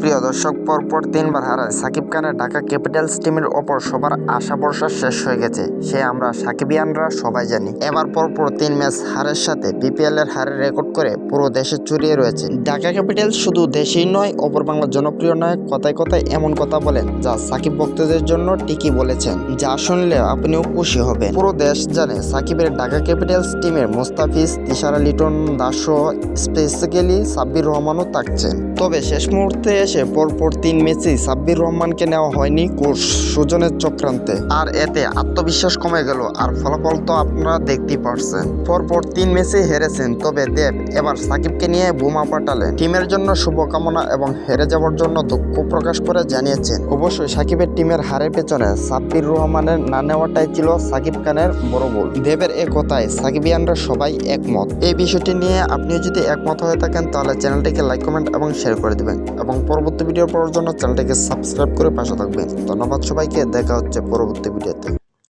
প্রিয় দর্শক, পরপর তিনবার হারায় সাকিব খানের ঢাকা ক্যাপিটালস টিমের ওপর সবার আশা ভরসা শেষ হয়ে গেছে। সে আমরা সাকিবিয়ানরা সবাই জানি। এবার পরপর তিন ম্যাচ হারের সাথে বিপিএল এর হারের রেকর্ড করে পুরো দেশে ছড়িয়ে রয়েছে। ঢাকা ক্যাপিটালস শুধু দেশেই নয়, অপর বাংলার জনপ্রিয় নয় কথায় কথায় এমন কথা বলেন যা সাকিব ভক্তদের জন্য ঠিকই বলেছেন। যা শুনলে আপনিও খুশি হবেন। পুরো দেশ জানে সাকিবের ঢাকা ক্যাপিটালস টিমের মুস্তাফিজ, তিশারা লিটন, দাস স্পেসিক্যালি সাব্বির রহমানও থাকছেন তবে শেষ মুহূর্তে এসে পরপর তিন ম্যাচেই সাব্বির রহমানকে নেওয়া হয়নি কোচ সুজনের চক্রান্তে। আর এতে আত্মবিশ্বাস কমে গেল আর ফলাফল তো আপনারা দেখতেই পারছেন। পরপর তিন ম্যাচেই হেরেছেন, তবে দেব এবার সাকিবকে নিয়ে বোমা পাঠালেন টিমের জন্য শুভকামনা এবং হেরে যাওয়ার জন্য দুঃখ প্রকাশ করে জানিয়েছেন। অবশ্যই সাকিবের টিমের হারের পেছনে সাব্বির রহমানের না নেওয়াটাই ছিল সাকিব খানের বড় ভুল। দেবের এ কথায় সাকিবিয়ানরা সবাই একমত। এই বিষয়টি নিয়ে আপনিও যদি একমত হয়ে থাকেন তাহলে চ্যানেলটিকে লাইক, কমেন্ট এবং শেয়ার করে দিবেন এবং পরবর্তী ভিডিও পাওয়ার জন্য চ্যানেলটিকে সাবস্ক্রাইব করে পাশে থাকবেন। ধন্যবাদ সবাইকে, দেখা হচ্ছে পরবর্তী ভিডিওতে